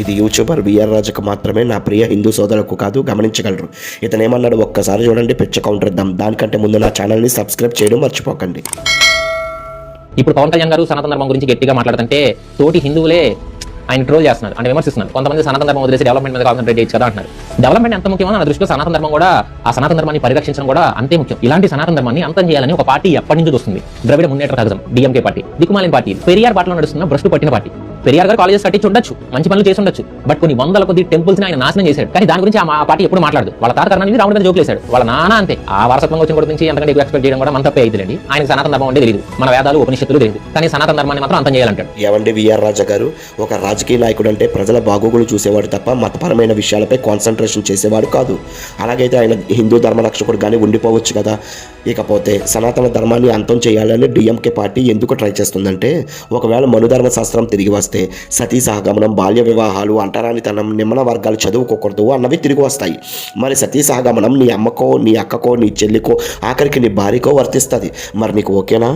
ఇది YouTuber VR రాజుకు మాత్రమే నా ప్రియ హిందూ సోదరులకు కాదు గమనించగలరు. ఇతను ఏమన్నాడు ఒక్కసారి చూడండి పిచ్చ కౌంటర్ ఇద్దాం దానికంటే ముందు నా ఛానల్ని సబ్స్క్రైబ్ చేయడం మర్చిపోకండి. ఇప్పుడు పవన్ కళ్యాణ్ గారు సనాతన ధర్మం గురించి గట్టిగా మాట్లాడుతుంటే తోటి హిందువులే ఆయన ట్రోల్ చేస్తున్నారు. అంటే విమర్శిస్తున్నారు. కొంతమంది సనాతన ధర్మం వదిలేసి డెవలప్మెంట్ మీద కాన్సన్ట్రేట్ చేయొచ్చు కదా అంటున్నారు. డెవలప్మెంట్ ఎంత ముఖ్యమో నా దృష్టిలో సనాతన ధర్మం కూడా ఆ సనాతన ధర్మాన్ని పరిరక్షించడం కూడా అంతే ముఖ్యం. ఇలాంటి సనాతన ధర్మాన్ని అంతం చేయాలని ఒక పార్టీ ఎప్పటి నుంచి వస్తుంది ద్రవిడ మున్నేట్ర కగజం డిఎంకే పార్టీ దిక్కుమాలిన పార్టీ పెరియార్ పాటలో నడుస్తున్న భ్రష్టు పట్టిన పార్టీ. పెరియార్ గారు కాలేజెస్ కట్టించి ఉండొచ్చు మంచి పనులు చేసి ఉండొచ్చు. బట్ కొన్ని వందల కొద్ది టెంపుల్స్ ఆయన నాశనం చేశాడు. కానీ దాని గురించి ఆ మా- పార్టీ ఎప్పుడు మాట్లాడదు. వాళ్ళ తాత తరాన్ని రావడం మీద జోకులేశాడు వాళ్ళ నాన్న అంతే. ఆ వారసత్వం వచ్చిన గురించి ఎంతకంటే ఎక్కువ ఎక్స్పెక్ట్ చేయడం కూడా మన తప్పే అవుతుందండి ఆయన సనాతన ధర్మం అంటే తెలియదు మన వేదాలు ఉపనిషత్తులు తెలియదు కానీ సనాతన ధర్మాన్ని మాత్రం అంతం చేయాలంటాడు. ఏమండి విఆర్ రాజా గారు? ఒక రాజకీయ నాయకుడు అంటే ప్రజల బాగోగులు చూసేవాడు తప్ప మతపరమైన విషయాలపై కాన్సన్ట్రేషన్ చేసేవాడు కాదు. అలాగైతే ఆయన హిందూ ధర్మ రక్షకుడు కానీ ఉండిపోవచ్చు కదా. ఇకపోతే సనాతన ధర్మాన్ని అంతం చేయాలని డిఎంకే పార్టీ ఎందుకు ట్రై చేస్తుందంటే ఒకవేళ మనుధర్మ శాస్త్రం తిరిగి వస్తే వస్తే సతీ సహగమనం బాల్య వివాహాలు అంటరానితనం నిమ్మన వర్గాలు చదువుకోకూడదు అన్నవి తిరిగి వస్తాయి. మరి సతీ సహగమనం నీ అమ్మకో నీ అక్కకో నీ చెల్లికో ఆఖరికి నీ భార్యకో వర్తిస్తుంది. మరి నీకు ఓకేనా?